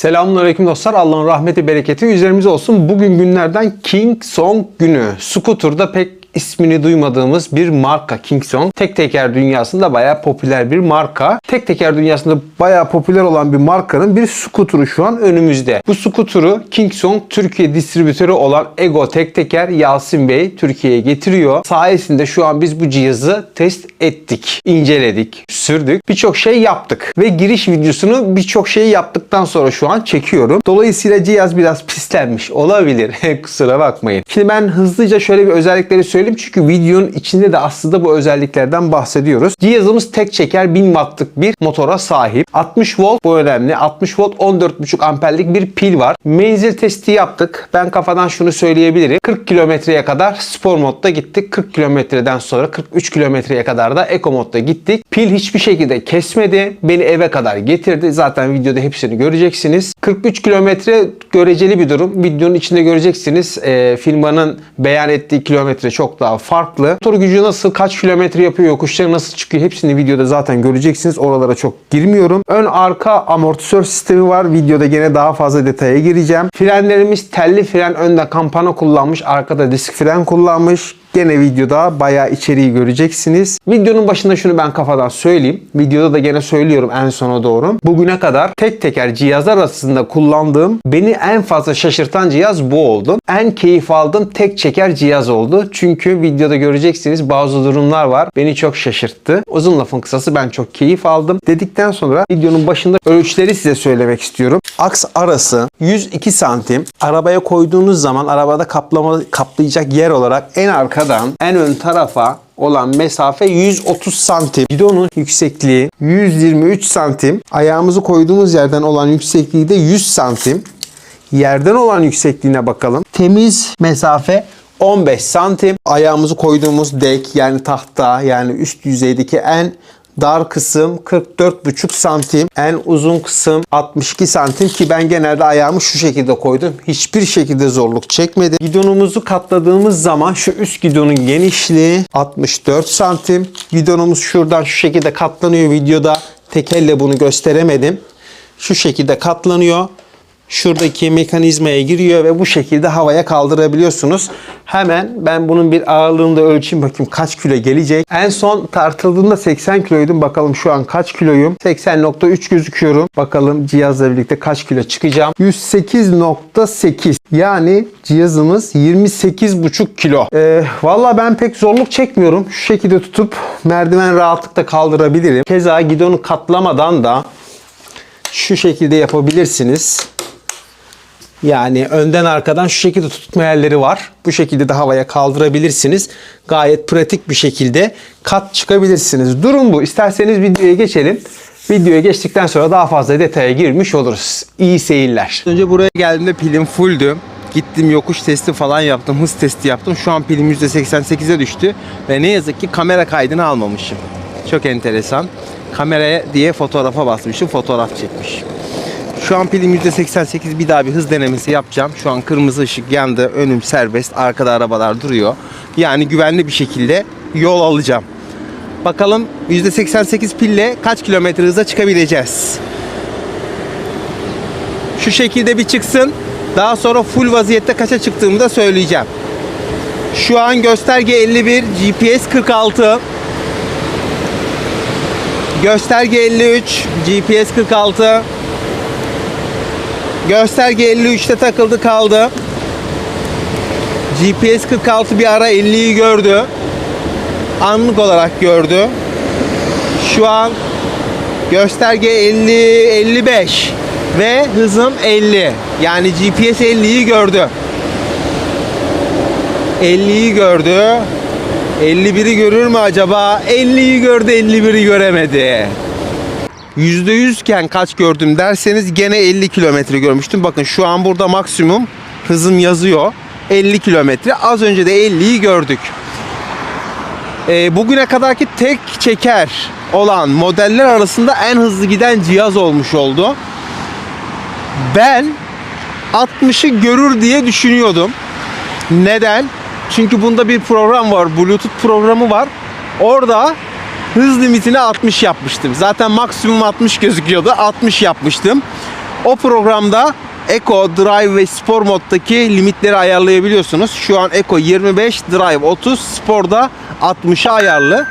Selamünaleyküm dostlar. Allah'ın rahmeti bereketi üzerimize olsun. Bugün günlerden King Song günü. Scooter'da pek ismini duymadığımız bir marka King Song. Tek teker dünyasında bayağı popüler bir marka. Tek teker dünyasında bayağı popüler olan bir markanın bir scooter'ı şu an önümüzde. Bu scooter'ı King Song Türkiye distribütörü olan Ego Tek Teker Yasin Bey Türkiye'ye getiriyor. Sayesinde şu an biz bu cihazı test ettik, inceledik, sürdük. Birçok şey yaptık ve giriş videosunu birçok şey yaptıktan sonra şu an çekiyorum. Dolayısıyla cihaz biraz pislenmiş olabilir. Kusura bakmayın. Şimdi ben hızlıca şöyle bir özellikleri söyleyeyim çünkü videonun içinde de aslında bu özelliklerden bahsediyoruz. Cihazımız tek çeker 1000 wattlık bir motora sahip. 60 volt bu önemli. 60 volt 14,5 amperlik bir pil var. Menzil testi yaptık. Ben kafadan şunu söyleyebilirim. 40 kilometreye kadar spor modda gittik. 40 kilometreden sonra 43 kilometreye kadar da eco modda gittik. Pil hiçbir şekilde kesmedi. Beni eve kadar getirdi. Zaten videoda hepsini göreceksiniz. 43 kilometre göreceli bir durum. Videonun içinde göreceksiniz. E, firmanın beyan ettiği kilometre çok daha farklı. Motor gücü nasıl, kaç kilometre yapıyor, yokuşları nasıl çıkıyor hepsini videoda zaten göreceksiniz. Oralara çok girmiyorum. Ön arka amortisör sistemi var. Videoda gene daha fazla detaya gireceğim. Frenlerimiz telli fren, önde kampana kullanmış, arkada disk fren kullanmış. Gene videoda bayağı içeriği göreceksiniz. Videonun başında şunu ben kafadan söyleyeyim. Videoda da gene söylüyorum en sona doğru. Bugüne kadar tek teker cihazlar arasında kullandığım beni en fazla şaşırtan cihaz bu oldu. En keyif aldığım tek çeker cihaz oldu. Çünkü videoda göreceksiniz bazı durumlar var. Beni çok şaşırttı. Uzun lafın kısası ben çok keyif aldım. Dedikten sonra videonun başında ölçüleri size söylemek istiyorum. Aks arası 102 santim. Arabaya koyduğunuz zaman arabada kaplama kaplayacak yer olarak en arkadan en ön tarafa olan mesafe 130 santim. Bidonun yüksekliği 123 santim. Ayağımızı koyduğumuz yerden olan yüksekliği de 100 santim. Yerden olan yüksekliğine bakalım. Temiz mesafe 15 santim. Ayağımızı koyduğumuz dek yani tahta yani üst yüzeydeki en dar kısım 44,5 santim. En uzun kısım 62 santim ki ben genelde ayağımı şu şekilde koydum. Hiçbir şekilde zorluk çekmedi. Gidonumuzu katladığımız zaman şu üst gidonun genişliği 64 santim. Gidonumuz şuradan şu şekilde katlanıyor. Videoda tek elle bunu gösteremedim. Şu şekilde katlanıyor şuradaki mekanizmaya giriyor ve bu şekilde havaya kaldırabiliyorsunuz. Hemen ben bunun bir ağırlığını da ölçeyim bakayım kaç kilo gelecek. En son tartıldığımda 80 kiloydum. Bakalım şu an kaç kiloyum? 80.3 gözüküyorum. Bakalım cihazla birlikte kaç kilo çıkacağım? 108.8 yani cihazımız 28.5 kilo. Ee, Valla ben pek zorluk çekmiyorum. Şu şekilde tutup merdiven rahatlıkla kaldırabilirim. Keza gidonu katlamadan da şu şekilde yapabilirsiniz. Yani önden arkadan şu şekilde tutma yerleri var. Bu şekilde de havaya kaldırabilirsiniz. Gayet pratik bir şekilde kat çıkabilirsiniz. Durum bu. İsterseniz videoya geçelim. Videoya geçtikten sonra daha fazla detaya girmiş oluruz. İyi seyirler. Önce buraya geldiğimde pilim fulldü. Gittim yokuş testi falan yaptım. Hız testi yaptım. Şu an pilim %88'e düştü. Ve ne yazık ki kamera kaydını almamışım. Çok enteresan. Kameraya diye fotoğrafa basmışım. Fotoğraf çekmiş. Şu an pilim %88 bir daha bir hız denemesi yapacağım. Şu an kırmızı ışık yandı. Önüm serbest. Arkada arabalar duruyor. Yani güvenli bir şekilde yol alacağım. Bakalım %88 pille kaç kilometre hıza çıkabileceğiz. Şu şekilde bir çıksın. Daha sonra full vaziyette kaça çıktığımı da söyleyeceğim. Şu an gösterge 51, GPS 46. Gösterge 53, GPS 46. Gösterge 53'te takıldı kaldı. GPS 46 bir ara 50'yi gördü. Anlık olarak gördü. Şu an gösterge 50 55 ve hızım 50. Yani GPS 50'yi gördü. 50'yi gördü. 51'i görür mü acaba? 50'yi gördü, 51'i göremedi. %100 iken kaç gördüm derseniz gene 50 kilometre görmüştüm. Bakın şu an burada maksimum hızım yazıyor. 50 kilometre. Az önce de 50'yi gördük. Ee, bugüne kadarki tek çeker olan modeller arasında en hızlı giden cihaz olmuş oldu. Ben 60'ı görür diye düşünüyordum. Neden? Çünkü bunda bir program var. Bluetooth programı var. Orada hız limitini 60 yapmıştım. Zaten maksimum 60 gözüküyordu. 60 yapmıştım. O programda Eco, Drive ve Spor moddaki limitleri ayarlayabiliyorsunuz. Şu an Eco 25, Drive 30, Spor'da 60'a ayarlı.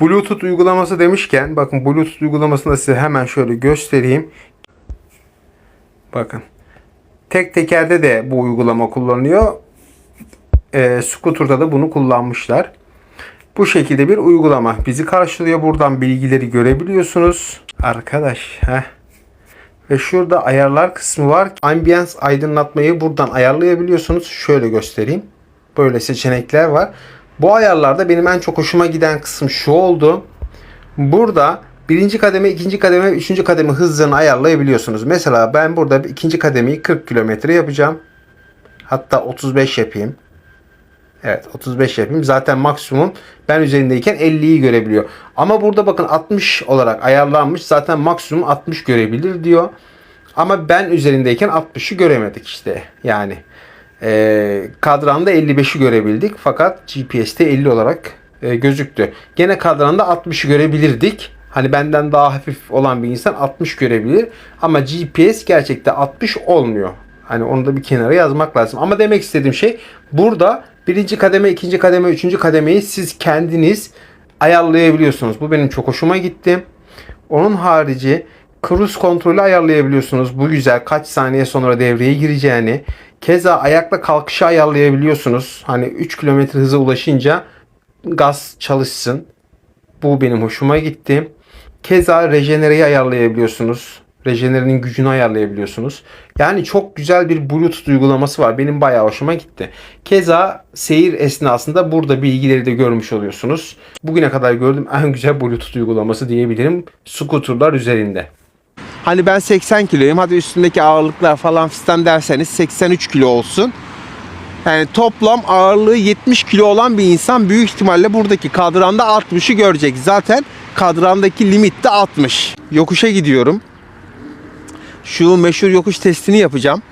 Bluetooth uygulaması demişken bakın Bluetooth uygulamasını da size hemen şöyle göstereyim. Bakın. Tek tekerde de bu uygulama kullanılıyor. E, scooter'da da bunu kullanmışlar. Bu şekilde bir uygulama bizi karşılıyor. Buradan bilgileri görebiliyorsunuz. Arkadaş, heh. Ve şurada ayarlar kısmı var. Ambience aydınlatmayı buradan ayarlayabiliyorsunuz. Şöyle göstereyim. Böyle seçenekler var. Bu ayarlarda benim en çok hoşuma giden kısım şu oldu. Burada birinci kademe, ikinci kademe, üçüncü kademe hızlarını ayarlayabiliyorsunuz. Mesela ben burada ikinci kademeyi 40 kilometre yapacağım. Hatta 35 yapayım. Evet 35 yapayım. Zaten maksimum ben üzerindeyken 50'yi görebiliyor. Ama burada bakın 60 olarak ayarlanmış. Zaten maksimum 60 görebilir diyor. Ama ben üzerindeyken 60'ı göremedik işte. Yani e, kadranda 55'i görebildik. Fakat GPS'te 50 olarak e, gözüktü. Gene kadranda 60'ı görebilirdik. Hani benden daha hafif olan bir insan 60 görebilir. Ama GPS gerçekten 60 olmuyor. Hani onu da bir kenara yazmak lazım. Ama demek istediğim şey burada birinci kademe, ikinci kademe, üçüncü kademeyi siz kendiniz ayarlayabiliyorsunuz. Bu benim çok hoşuma gitti. Onun harici cruise kontrolü ayarlayabiliyorsunuz. Bu güzel. Kaç saniye sonra devreye gireceğini. Keza ayakla kalkışı ayarlayabiliyorsunuz. Hani 3 km hıza ulaşınca gaz çalışsın. Bu benim hoşuma gitti. Keza rejenereyi ayarlayabiliyorsunuz. Rejenerenin gücünü ayarlayabiliyorsunuz. Yani çok güzel bir Bluetooth uygulaması var. Benim bayağı hoşuma gitti. Keza seyir esnasında burada bilgileri de görmüş oluyorsunuz. Bugüne kadar gördüğüm en güzel Bluetooth uygulaması diyebilirim. Scooter'lar üzerinde. Hani ben 80 kiloyum. Hadi üstündeki ağırlıklar falan fistan derseniz 83 kilo olsun. Yani toplam ağırlığı 70 kilo olan bir insan büyük ihtimalle buradaki kadranda 60'ı görecek. Zaten kadrandaki limit de 60. Yokuşa gidiyorum. Şu meşhur yokuş testini yapacağım.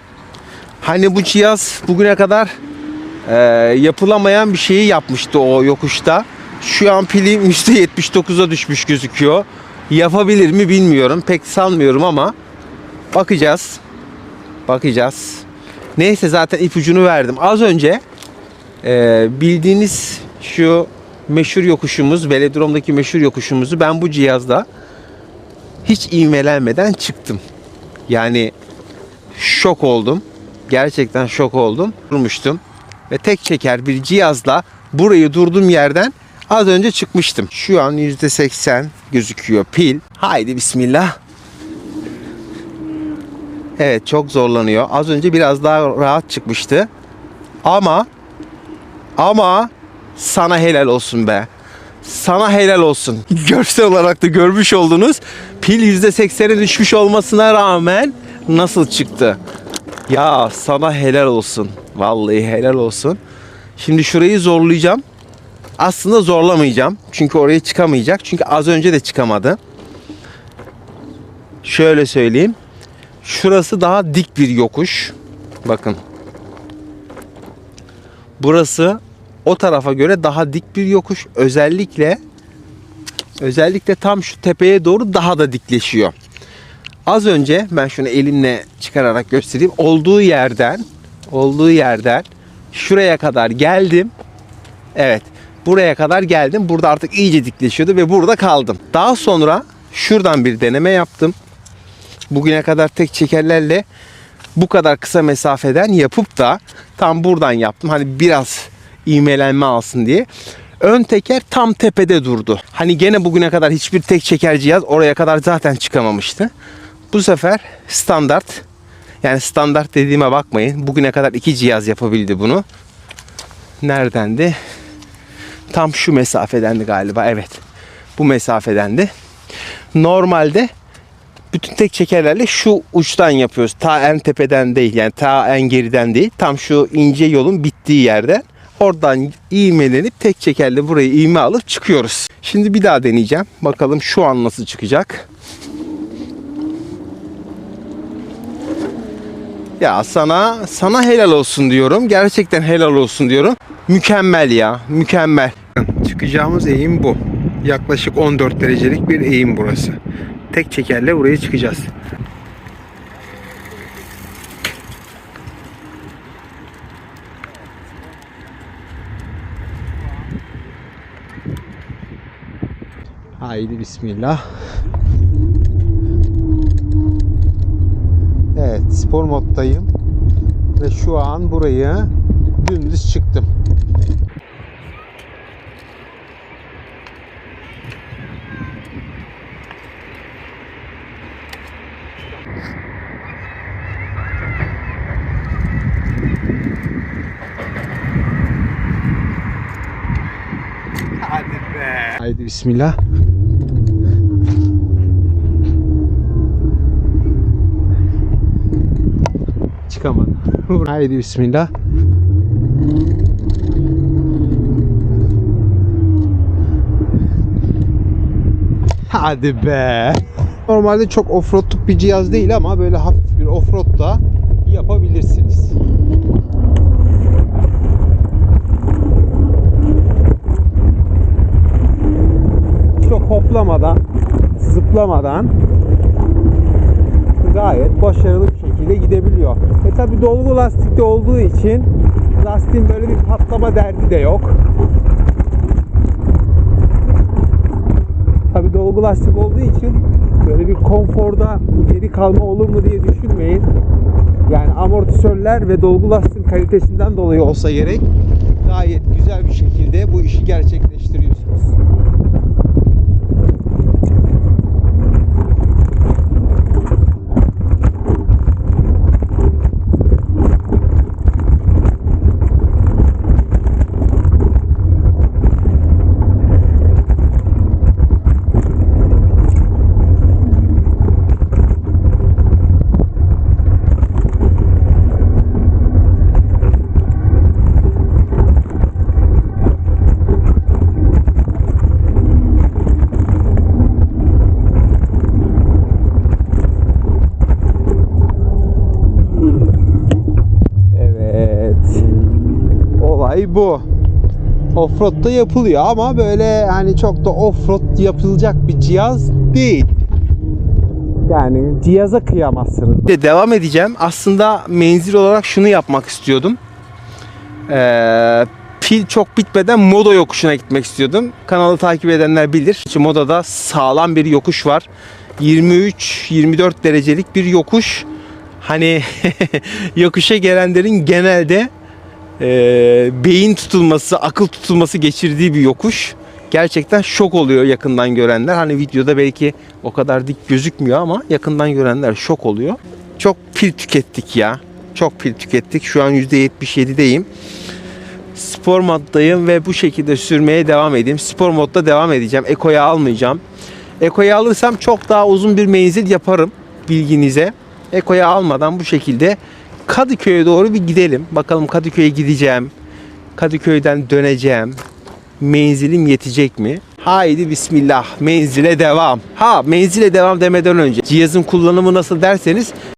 Hani bu cihaz bugüne kadar e, yapılamayan bir şeyi yapmıştı o yokuşta. Şu an pilim %79'a düşmüş gözüküyor. Yapabilir mi bilmiyorum. Pek sanmıyorum ama bakacağız. Bakacağız. Neyse zaten ipucunu verdim. Az önce e, bildiğiniz şu meşhur yokuşumuz, velodromdaki meşhur yokuşumuzu ben bu cihazda hiç ivmelenmeden çıktım. Yani şok oldum. Gerçekten şok oldum. Durmuştum ve tek çeker bir cihazla burayı durduğum yerden az önce çıkmıştım. Şu an %80 gözüküyor pil. Haydi bismillah. Evet çok zorlanıyor. Az önce biraz daha rahat çıkmıştı. Ama ama sana helal olsun be. Sana helal olsun. Görsel olarak da görmüş oldunuz. Pil %80'e düşmüş olmasına rağmen nasıl çıktı? Ya sana helal olsun. Vallahi helal olsun. Şimdi şurayı zorlayacağım. Aslında zorlamayacağım. Çünkü oraya çıkamayacak. Çünkü az önce de çıkamadı. Şöyle söyleyeyim. Şurası daha dik bir yokuş. Bakın. Burası o tarafa göre daha dik bir yokuş. Özellikle özellikle tam şu tepeye doğru daha da dikleşiyor. Az önce ben şunu elimle çıkararak göstereyim. Olduğu yerden olduğu yerden şuraya kadar geldim. Evet. Buraya kadar geldim. Burada artık iyice dikleşiyordu ve burada kaldım. Daha sonra şuradan bir deneme yaptım. Bugüne kadar tek çekerlerle bu kadar kısa mesafeden yapıp da tam buradan yaptım. Hani biraz ivmelenme alsın diye. Ön teker tam tepede durdu. Hani gene bugüne kadar hiçbir tek çeker cihaz oraya kadar zaten çıkamamıştı. Bu sefer standart yani standart dediğime bakmayın. Bugüne kadar iki cihaz yapabildi bunu. Neredendi? Tam şu mesafedendi galiba. Evet. Bu mesafedendi. Normalde bütün tek çekerlerle şu uçtan yapıyoruz. Ta en tepeden değil yani ta en geriden değil. Tam şu ince yolun bittiği yerden. Oradan iğmelenip tek çekerle burayı iğme alıp çıkıyoruz. Şimdi bir daha deneyeceğim. Bakalım şu an nasıl çıkacak. Ya sana sana helal olsun diyorum. Gerçekten helal olsun diyorum. Mükemmel ya. Mükemmel. Çıkacağımız eğim bu. Yaklaşık 14 derecelik bir eğim burası. Tek çekerle buraya çıkacağız. Haydi bismillah. Evet spor moddayım. Ve şu an burayı dümdüz çıktım. Hadi be. Haydi bismillah. Haydi bismillah. Hadi be. Normalde çok offroadluk bir cihaz değil ama böyle hafif bir offroad da yapabilirsiniz. Çok hoplamadan, zıplamadan gayet başarılı şekilde gidebiliyor. E tabi dolgu lastikte olduğu için lastiğin böyle bir patlama derdi de yok. Tabi dolgu lastik olduğu için böyle bir konforda geri kalma olur mu diye düşünmeyin. Yani amortisörler ve dolgu lastiğin kalitesinden dolayı olsa gerek gayet güzel bir şekilde bu işi gerçekleştiriyorsunuz. Evet. Bu. Offroad da yapılıyor ama böyle hani çok da offroad yapılacak bir cihaz değil. Yani cihaza kıyamazsınız. De devam edeceğim. Aslında menzil olarak şunu yapmak istiyordum. Ee, pil çok bitmeden Moda yokuşuna gitmek istiyordum. Kanalı takip edenler bilir. Şu Moda'da sağlam bir yokuş var. 23-24 derecelik bir yokuş. Hani yokuşa gelenlerin genelde e, beyin tutulması, akıl tutulması geçirdiği bir yokuş. Gerçekten şok oluyor yakından görenler. Hani videoda belki o kadar dik gözükmüyor ama yakından görenler şok oluyor. Çok pil tükettik ya. Çok pil tükettik. Şu an %77'deyim. Spor moddayım ve bu şekilde sürmeye devam edeyim. Spor modda devam edeceğim. Eko'ya almayacağım. Eko'ya alırsam çok daha uzun bir menzil yaparım bilginize. Eko'ya almadan bu şekilde Kadıköy'e doğru bir gidelim. Bakalım Kadıköy'e gideceğim. Kadıköy'den döneceğim. Menzilim yetecek mi? Haydi bismillah menzile devam. Ha menzile devam demeden önce cihazın kullanımı nasıl derseniz